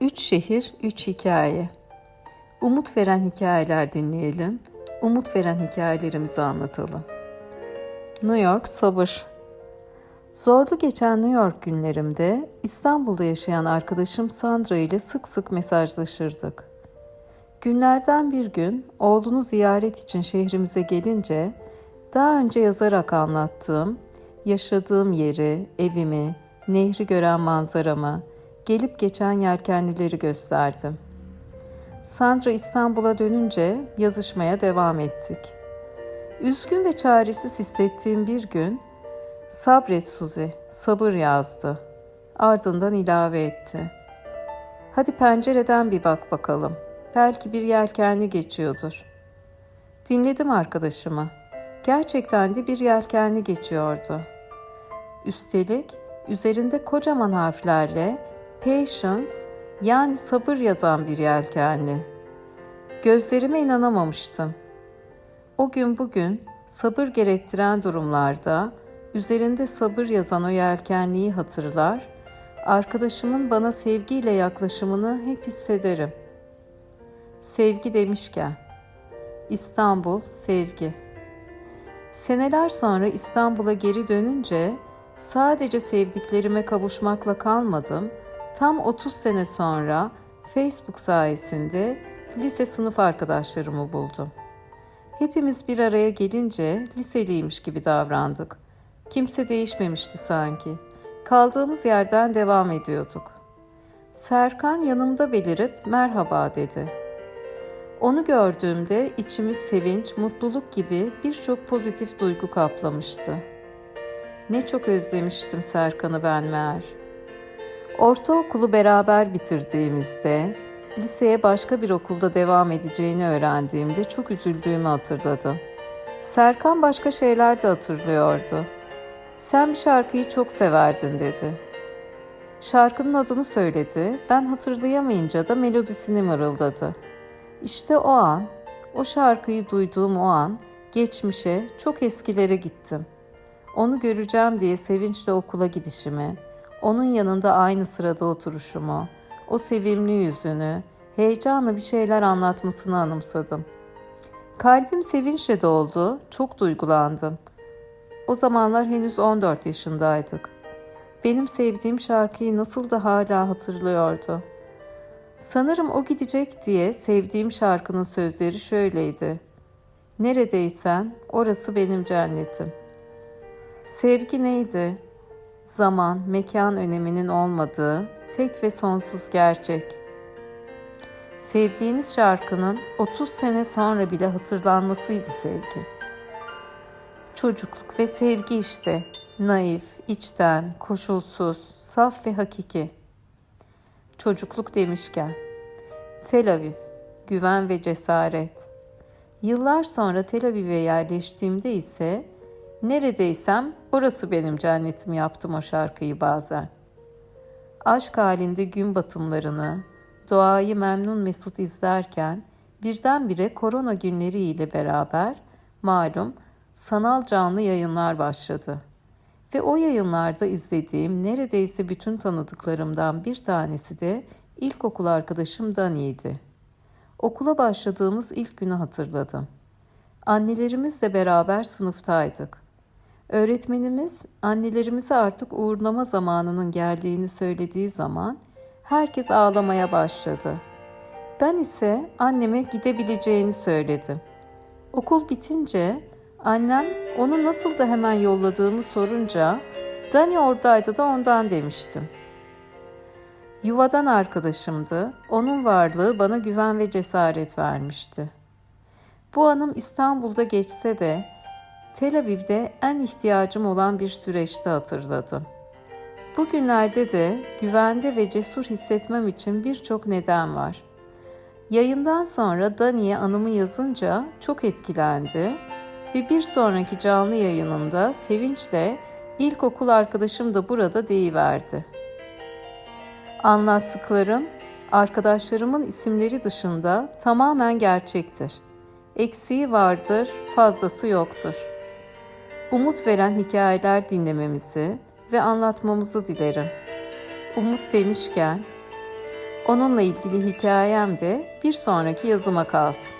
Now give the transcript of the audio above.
Üç şehir, üç hikaye. Umut veren hikayeler dinleyelim. Umut veren hikayelerimizi anlatalım. New York sabır. Zorlu geçen New York günlerimde İstanbul'da yaşayan arkadaşım Sandra ile sık sık mesajlaşırdık. Günlerden bir gün oğlunu ziyaret için şehrimize gelince daha önce yazarak anlattığım yaşadığım yeri, evimi, nehri gören manzaramı, gelip geçen yelkenlileri gösterdim. Sandra İstanbul'a dönünce yazışmaya devam ettik. Üzgün ve çaresiz hissettiğim bir gün, sabret Suzi, sabır yazdı. Ardından ilave etti. Hadi pencereden bir bak bakalım. Belki bir yelkenli geçiyordur. Dinledim arkadaşımı. Gerçekten de bir yelkenli geçiyordu. Üstelik üzerinde kocaman harflerle patience yani sabır yazan bir yelkenli. Gözlerime inanamamıştım. O gün bugün sabır gerektiren durumlarda üzerinde sabır yazan o yelkenliyi hatırlar, arkadaşımın bana sevgiyle yaklaşımını hep hissederim. Sevgi demişken, İstanbul sevgi. Seneler sonra İstanbul'a geri dönünce sadece sevdiklerime kavuşmakla kalmadım, tam 30 sene sonra Facebook sayesinde lise sınıf arkadaşlarımı buldum. Hepimiz bir araya gelince liseliymiş gibi davrandık. Kimse değişmemişti sanki. Kaldığımız yerden devam ediyorduk. Serkan yanımda belirip merhaba dedi. Onu gördüğümde içimi sevinç, mutluluk gibi birçok pozitif duygu kaplamıştı. Ne çok özlemiştim Serkan'ı ben meğer. Ortaokulu beraber bitirdiğimizde, liseye başka bir okulda devam edeceğini öğrendiğimde çok üzüldüğümü hatırladım. Serkan başka şeyler de hatırlıyordu. Sen bir şarkıyı çok severdin dedi. Şarkının adını söyledi, ben hatırlayamayınca da melodisini mırıldadı. İşte o an, o şarkıyı duyduğum o an, geçmişe, çok eskilere gittim. Onu göreceğim diye sevinçle okula gidişimi, onun yanında aynı sırada oturuşumu, o sevimli yüzünü, heyecanla bir şeyler anlatmasını anımsadım. Kalbim sevinçle doldu, çok duygulandım. O zamanlar henüz 14 yaşındaydık. Benim sevdiğim şarkıyı nasıl da hala hatırlıyordu. Sanırım o gidecek diye sevdiğim şarkının sözleri şöyleydi. Neredeysen orası benim cennetim. Sevgi neydi? Zaman, mekan öneminin olmadığı tek ve sonsuz gerçek. Sevdiğiniz şarkının 30 sene sonra bile hatırlanmasıydı sevgi. Çocukluk ve sevgi işte. Naif, içten, koşulsuz, saf ve hakiki. Çocukluk demişken. Tel Aviv, güven ve cesaret. Yıllar sonra Tel Aviv'e yerleştiğimde ise neredeysem orası benim cennetim yaptım o şarkıyı bazen. Aşk halinde gün batımlarını, doğayı memnun mesut izlerken birdenbire korona günleriyle beraber malum sanal canlı yayınlar başladı. Ve o yayınlarda izlediğim neredeyse bütün tanıdıklarımdan bir tanesi de ilkokul arkadaşım Dani'ydi. Okula başladığımız ilk günü hatırladım. Annelerimizle beraber sınıftaydık. Öğretmenimiz annelerimize artık uğurlama zamanının geldiğini söylediği zaman herkes ağlamaya başladı. Ben ise anneme gidebileceğini söyledim. Okul bitince annem onu nasıl da hemen yolladığımı sorunca Dani oradaydı da ondan demiştim. Yuvadan arkadaşımdı. Onun varlığı bana güven ve cesaret vermişti. Bu anım İstanbul'da geçse de Tel Aviv'de en ihtiyacım olan bir süreçte hatırladım. Bugünlerde de güvende ve cesur hissetmem için birçok neden var. Yayından sonra Dani'ye anımı yazınca çok etkilendi ve bir sonraki canlı yayınında sevinçle ilkokul arkadaşım da burada deyiverdi. Anlattıklarım arkadaşlarımın isimleri dışında tamamen gerçektir. Eksiği vardır, fazlası yoktur. Umut veren hikayeler dinlememizi ve anlatmamızı dilerim. Umut demişken, Onunla ilgili hikayem de bir sonraki yazıma kalsın.